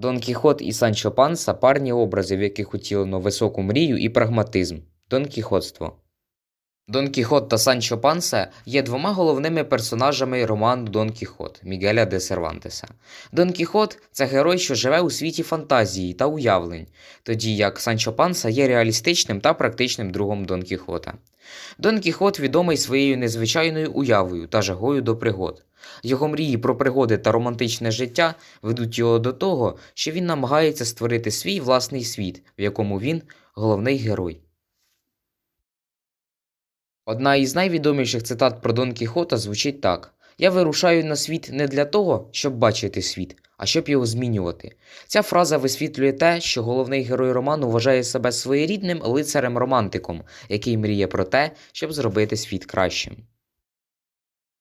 Дон Кіхот і Санчо Панса парні образи, в яких утілено високу мрію і прагматизм. Дон Кіхотство. Дон Кіхот та Санчо Панса є двома головними персонажами роману Дон Кіхот Мігеля де Сервантеса. Дон Кіхот це герой, що живе у світі фантазії та уявлень, тоді як Санчо Панса є реалістичним та практичним другом Дон Кіхота. Дон Кіхот відомий своєю незвичайною уявою та жагою до пригод. Його мрії про пригоди та романтичне життя ведуть його до того, що він намагається створити свій власний світ, в якому він головний герой. Одна із найвідоміших цитат про Дон Кіхота звучить так: Я вирушаю на світ не для того, щоб бачити світ, а щоб його змінювати. Ця фраза висвітлює те, що головний герой роману вважає себе своєрідним лицарем-романтиком, який мріє про те, щоб зробити світ кращим.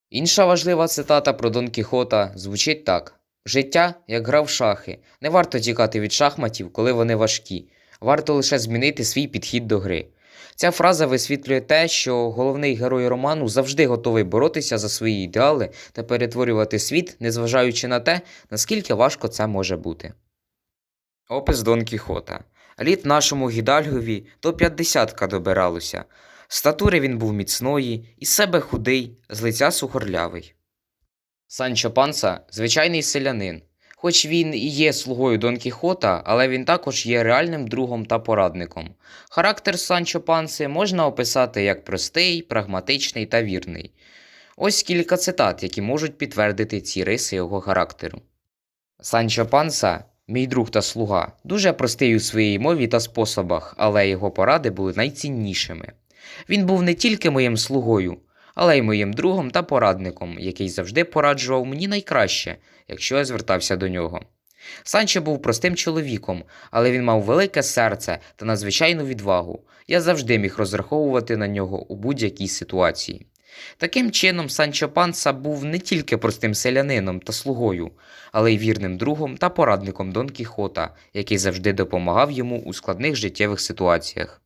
Інша важлива цитата про Дон Кіхота звучить так: Життя, як гра в шахи, не варто тікати від шахматів, коли вони важкі, варто лише змінити свій підхід до гри. Ця фраза висвітлює те, що головний герой роману завжди готовий боротися за свої ідеали та перетворювати світ, незважаючи на те, наскільки важко це може бути. Опис Дон Кіхота. Літ нашому гідальгові до п'ятдесятка добиралося. Статури він був міцної, із себе худий, з лиця сухорлявий. Санчо Панса звичайний селянин. Хоч він і є слугою Дон Кіхота, але він також є реальним другом та порадником. Характер Санчо Панси можна описати як простий, прагматичний та вірний. Ось кілька цитат, які можуть підтвердити ці риси його характеру. Санчо Панса, мій друг та слуга, дуже простий у своїй мові та способах, але його поради були найціннішими. Він був не тільки моїм слугою, але й моїм другом та порадником, який завжди пораджував мені найкраще, якщо я звертався до нього. Санчо був простим чоловіком, але він мав велике серце та надзвичайну відвагу. Я завжди міг розраховувати на нього у будь-якій ситуації. Таким чином, Санчо Панса був не тільки простим селянином та слугою, але й вірним другом та порадником Дон Кіхота, який завжди допомагав йому у складних життєвих ситуаціях.